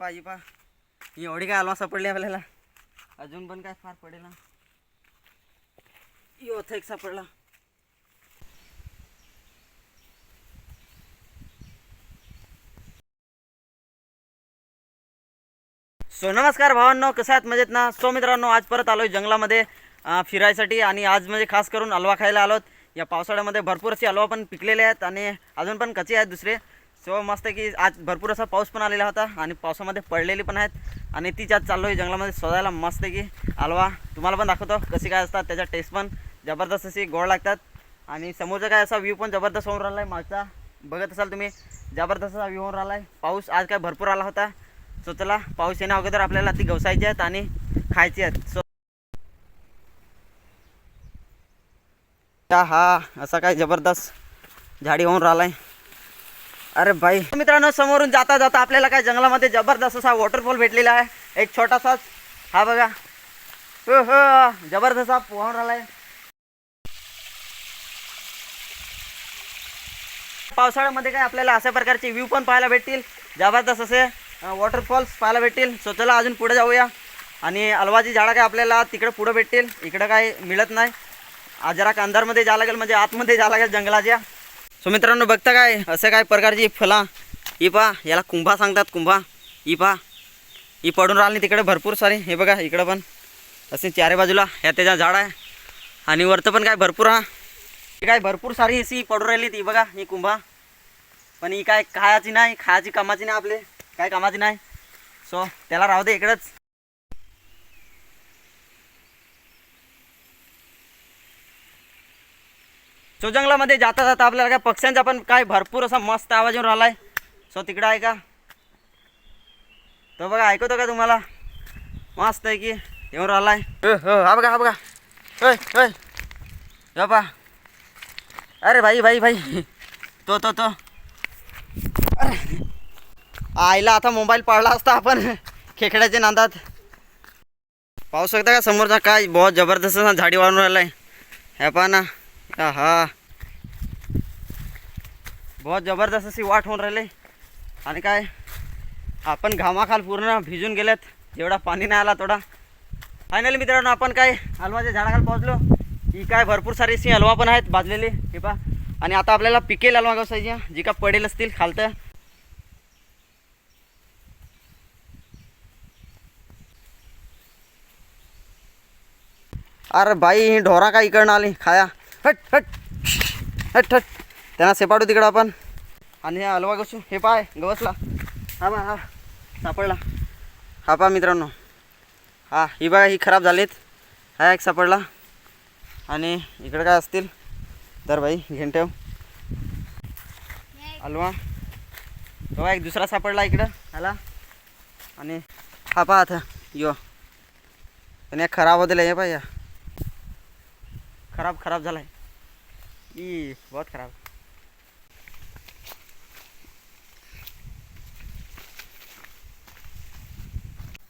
पाहिजे पा ही एवढी काय अलवा सापडली आपल्याला. अजून पण काय फार पडेल ना. योथ एक सापडला. सो नमस्कार भावांनो कसं आहेत? मजेत ना? सो मित्रांनो आज परत आलोय जंगलामध्ये फिरायसाठी आणि आज म्हणजे खास करून हलवा खायला आलोत. या पावसाळ्यामध्ये भरपूर असे हलवा पण पिकलेले आहेत आणि अजून पण कचे आहेत दुसरे. सो मस्त की आज भरपूर असा पाऊस पण आलेला होता आणि पावसामध्ये पडलेली पण आहेत. आणि तीच आज चाललो आहे जंगलामध्ये शोधायला. मस्त की हलवा तुम्हाला पण दाखवतो कशी काय असतात त्याचा टेस्ट पण. जबरदस्त अशी गोड लागतात. आणि समोरचा काय असा व्ह्यू पण जबरदस्त होऊन राहिला आहे मागचा बघत असाल तुम्ही जबरदस्त असा व्ह्यू होऊन राहिला आहे पाऊस आज काय भरपूर आला होता. सो चला पाऊस येण्या अगोदर आपल्याला ती गवसायची आहेत आणि खायची आहेत. सो हा हा असा काय जबरदस्त झाडी होऊन राहिला आहे अरे भाई. मित्रांनो समोरून जाता जाता आपल्याला काय जंगलामध्ये जबरदस्त असा वॉटरफॉल भेटलेला आहे. एक छोटासाच हा बघा. हो हो जबरदस्त हा पोहून आहे पावसाळ्यामध्ये काय आपल्याला अशा प्रकारचे व्ह्यू पण पाहायला भेटतील. जबरदस्त असे वॉटरफॉल्स पाहायला भेटतील. सो चला अजून पुढे जाऊया. आणि अलवाची झाडं काय आपल्याला तिकडे पुढं भेटतील. इकडं काय मिळत नाही. आजरा जरा अंधारमध्ये जावं लागेल म्हणजे आतमध्ये जावं लागेल जंगलाच्या. सो मित्रांनो बघता काय? असं काय प्रकारची फळा ही पहा याला कुंभा सांगतात कुंभा. ही पहा. ही पडून राहिली तिकडे भरपूर सारी हे बघा इकडं पण. असे चारे बाजूला ह्या त्याच्या झाड आहे. आणि वरतं पण काय भरपूर हा. ही काय भरपूर सारी अशी पडून राहिली ती बघा ही कुंभा. पण ही काय खायची नाही खायची कामाची नाही आपले. काय कामाची नाही. सो त्याला राहू दे इकडंच. सो जंगलामध्ये जाता जाता आपल्याला काय पक्ष्यांचा पण काय भरपूर असा मस्त आवाज येऊन राहिला आहे सो तिकडं आहे का? तो बघा ऐकतो का तुम्हाला? मस्त आहे की येऊन राहिलाय. हो हो हा बघा हा बघा. होय होय अरे भाई भाई भाई. तो तो तो. अरे. आईला आता मोबाईल पाडला असता आपण खेकड्याच्या नांदात. पाहू शकता का समोरचा काय? बहुत जबरदस्त झाडी झाडी वाढून आहे ह्या पहा ना. हा बहुत जबरदस्त अशी वाट होऊन राहिली. आणि काय? आपण घामाखाल पूर्ण भिजून गेलेत. जेवढा पाणी नाही आला तेवढा फायनली मित्रांनो आपण काय? हलवाच्या झाडाखाली पोहोचलो. ही काय भरपूर सारी अशी हलवा पण आहेत भाजलेली. हे पा आणि आता आपल्याला पिकेल हलवा गवसायची जी का पडेल असतील खालतं. अरे बाई ही ढोरा का इकडनं आली? खाया. हट हट. हट हट. त्यांना सेपाडू तिकडं आपण. आणि हा हलवा कशू हे पाय गवसला. हा बा हा. सापडला. हा पा मित्रांनो. हा ही बघा ही खराब झालीत. हा एक सापडला. आणि इकडं काय असतील? तर भाई घेऊन ठेव. हलवा. बघा एक दुसरा सापडला इकडं. ह्याला आणि हा पहा आता. यो. पण या खराब होतील हे पाय खराब खराब झाला आहे ई बहुत खराब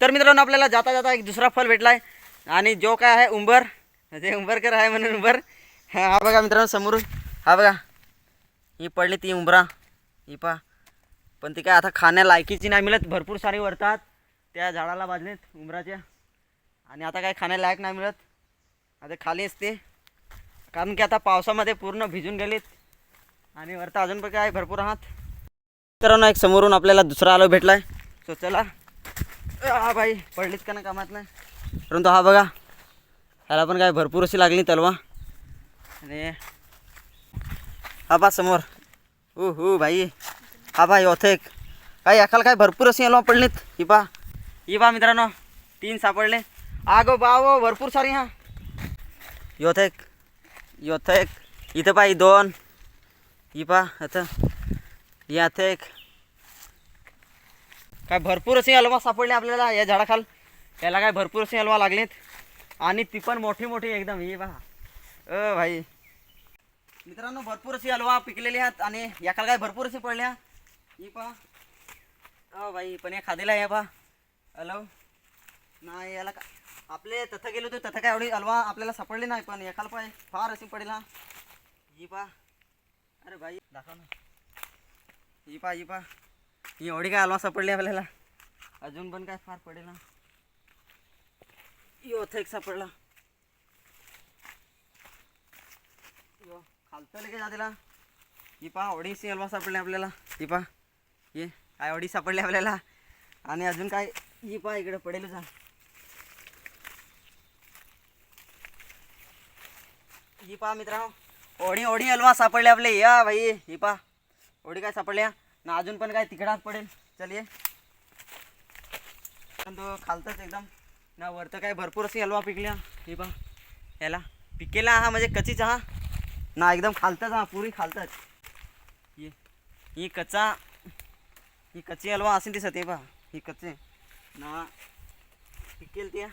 तर मित्रांनो आपल्याला जाता जाता एक दुसरा फल भेटला आहे आणि जो काय आहे उंबर. जे उंबरकर आहे म्हणून उंबर. हा हा बघा मित्रांनो समोरून. हा बघा. ही पडली ती उंबरा. ही पा पण ती काय आता खाण्यालायकीची नाही मिळत. भरपूर सारी वरतात. त्या झाडाला बाजलेत उंबराच्या. आणि आता काय खाण्यालायक नाही मिळत. आता खाली असते. कारण की आता पावसामध्ये पूर्ण भिजून गेलीत. आणि वरता अजून पण काय भरपूर आहात. मित्रांनो एक समोरून आपल्याला दुसरा आलो भेटलाय. सो चला. हा भाई पडलीत का ना कामात नाही परंतु हा बघा ह्याला पण काय भरपूर अशी लागली तलवा. आणि हा बा समोर. हो हो भाई. हा भाई एक काय एखाला काय भरपूर अशी हलवा पडलीत. ही पा ही पा मित्रांनो तीन सापडले. आगो बावो भरपूर सारी हा. योथेक योथेक इथं पाहि दोन ही पा आता यात एक काय भरपूर असे हलवा सापडले आपल्याला या झाडाखाल याला काय भरपूर असे हलवा लागलेत आणि ती पण मोठी मोठी एकदम ही पहा अ भाई मित्रांनो भरपूर अशी हलवा पिकलेली आहेत आणि याखाल काय भरपूर अशी पडल्या ही पहा अ भाई पण या खादेला आहे पहा हॅलो नाही याला का आपले तथं गेलो होतो तथं काय एवढी हलवा आपल्याला सापडली नाही पण एखाल पाय फार अशी पडेल हा ही पा. अरे भाई दाखव ना. ही पा ही पा. ही एवढी काय हलवा सापडली आपल्याला. अजून पण काय फार पडेल ना. यो इथं एक सापडला. यो खालतं लगे जा तिला. ही पहा ओडीशी हलवा सापडली आपल्याला. ही पा. ये काय ओडी सापडली आपल्याला. आणि अजून काय ही पहा इकडे पडेल जा ही पहा मित्रांनो ओढी ओढी हलवा सापडले आपले. या भाई ही पहा. ओढी काय सापडल्या? ना अजून पण काय तिकडाच पडेल? चल ये पण तो खालतच एकदम. ना वरतं काय भरपूर अशी हलवा पिकल्या. ही पहा. याला पिकेला हा म्हणजे कचीच हा. ना एकदम खालतच हा पुरी खालतच. ये. ही कच्चा ही कच्ची हलवा असेल दिसत हे पहा. ही कच्चे. ना पिकेल ते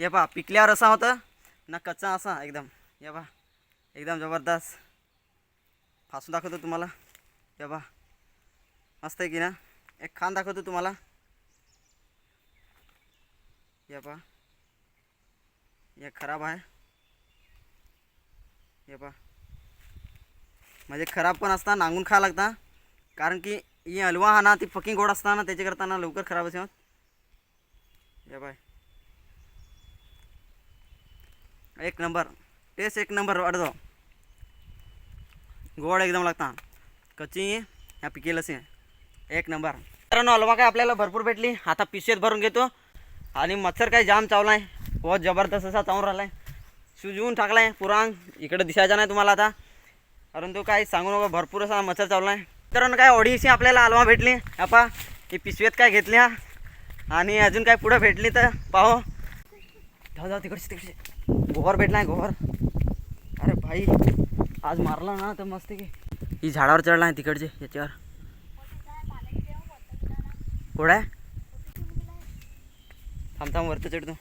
हे पहा पिकल्यावर असा होतं. ना कच्चा असा एकदम. हे पहा. एकदम ज़बरदस्त. फासून दाखवतो हे पहा मस्त आहे की ना? एक खान दाखवतो तुम्हाला. हे पहा हे खराब हे पहा म्हणजे खराब पण असता, नांगून खा लागता. कारण की ही हलवा हा ना, ती पकिंग गोड असता ना, त्याच्याकरता ना लवकर खराब असे हे बाय. एक नंबर. टेस्ट एक नंबर वाढतो गोड एकदम लागता. कच्ची ह्या पिकेल असे. एक नंबर. मित्रांनो हलवा काय आपल्याला भरपूर भेटली. आता पिशवीत भरून घेतो. आणि मच्छर काय जाम चावला आहे बहुत जबरदस्त असा चावून राहिला आहे शिजवून टाकला आहे पुरांग इकडं दिसायचा नाही तुम्हाला आता. परंतु काय सांगू नका भरपूर असा मच्छर चावला आहे मित्रांनो काय ओढीशी आपल्याला हलवा भेटली. आपा ही पिशवेत काय घेतल्या. आणि अजून काय पुढं भेटली तर पाहो. जाऊ जाऊ तिकडचे तिकडचे. गोवर भेटला आहे गोवर. भाई आज मारला ना तर मस्त की. ही झाडावर चढला आहे तिकडचे याच्यावर. कोड आहे? थांब थांब वरतं चढतो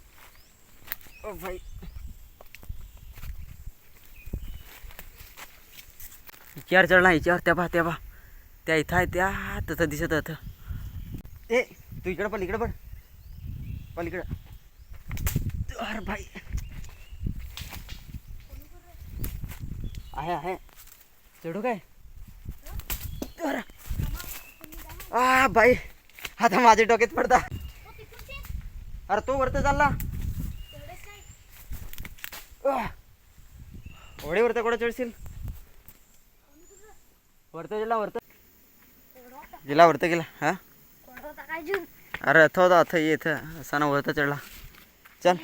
ओ भाई. हिच्यावर चढला हिच्यावर त्या पहा त्या पहा त्या इथं आहे त्या तसं दिसत होतं. ए तू इकडं पण इकडं पण इकडं. अरे भाई. आहे आहे. चढू काय? अरे आ बाई. आता माझ्या डोक्यात पडता. अरे तो वरती चालला. ओढे वरतं कुठं चढशील? वरतं गेला वरतं. गेला वरतं गेला. हा? अरे अथं होता अथं ये इथं असा ना वरतं चढला. चल.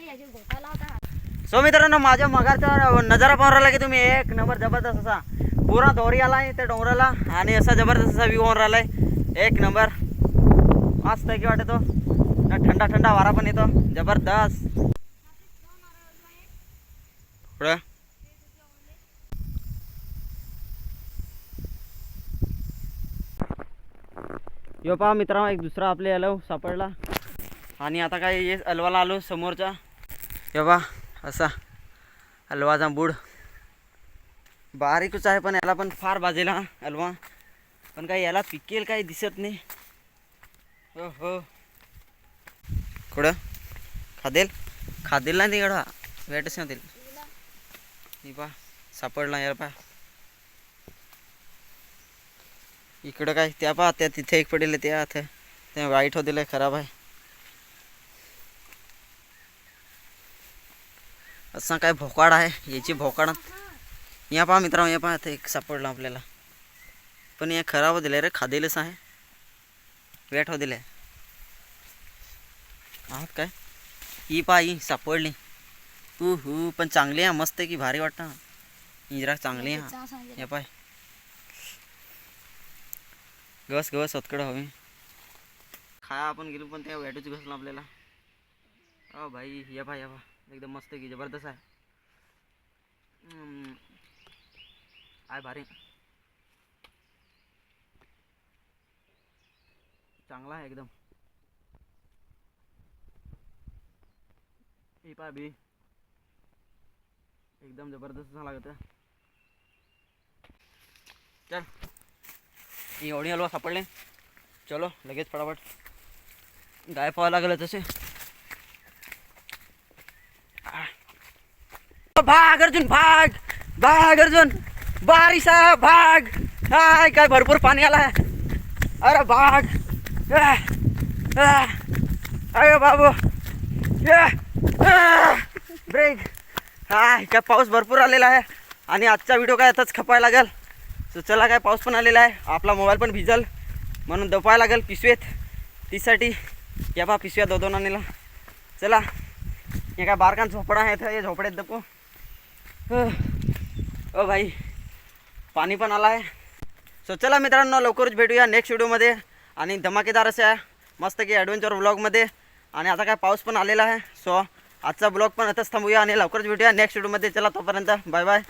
सो मित्रांनो माझ्या मगाचा नजारा पाहून राहिला की तुम्ही एक नंबर जबरदस्त असा पुरा दोरी आला आहे त्या डोंगराला आणि असा जबरदस्त असा व्ह्यू होऊन राहिला आहे एक नंबर. मस्त आहे की वाटतो ना थंडा थंडा वारा पण येतो. जबरदस्त. पुढं. यो पहा मित्रांनो एक दुसरा आपले अलव सापडला. आणि आता काय ये अलवाला आलो समोरचा. यो पहा. असा हलवाचा बूड. बारीकच आहे पण याला पण फार बाजेला हलवा. पण काय याला पिकेल काही दिसत नाही. हो हो. कुठं खादेल? खादेल नाही तिकडं. वेटच नव्हतील ही पा सापडला याला पा इकडं काय त्या पा त्या तिथे एक पडेल त्या आता त्या वाईट होतील खराब आहे. असा काय भोकाड आहे. याची भोकाड या पहा मित्रांनो या पहा एक सापडलं आपल्याला. पण या खराब दिलं रे खादेलच आहे. वेट हो दिले आहात काय? ही पहा ही सापडली. हू हू पण चांगली आहे मस्त आहे की भारी वाटतं. ही जरा चांगली आहे. या पाय गस गस सतकड हवी. खाया आपण गेलो पण त्या वेटूच घसलं आपल्याला. अ भाई या पहा या पहा. एकदम मस्त आहे की जबरदस्त आहे. हम्म. आहे भारी. चांगला आहे एकदम. हे पा बी. एकदम जबरदस्त झाला लागत चल. ही एवढी हलवा सापडले. चलो लगेच फटाफट. गाय पाहावं लागलं तसे. भाग अर्जुन भाग भाग अर्जुन. बारिशा भाग. हाय काय भरपूर पाणी आला अरे भाग. अरे बाबू. ब्रेक. हा काय पाऊस भरपूर आलेला आहे. आणि आजचा व्हिडिओ काय आताच खपायला लागेल. सो चला काय पाऊस पण आलेला आहे. आपला मोबाईल पण भिजल. म्हणून दपायला लागेल पिशवेत. तीसाठी या बा पिशव्या दो दोन आणलेला चला हे काय बारकान झोपडा आहे तर हे झोपड्यात दपू. ओ भाई पाणी पण आलं आहे सो चला मित्रांनो लवकरच भेटूया नेक्स्ट व्हिडिओमध्ये आणि धमाकेदार असे आहे. मस्त की ॲडव्हेंचर ब्लॉगमध्ये आणि आता काय पाऊस पण आलेला आहे. सो आजचा ब्लॉग पण आताच थांबूया आणि लवकरच भेटूया नेक्स्ट व्हिडिओमध्ये चला तोपर्यंत बाय बाय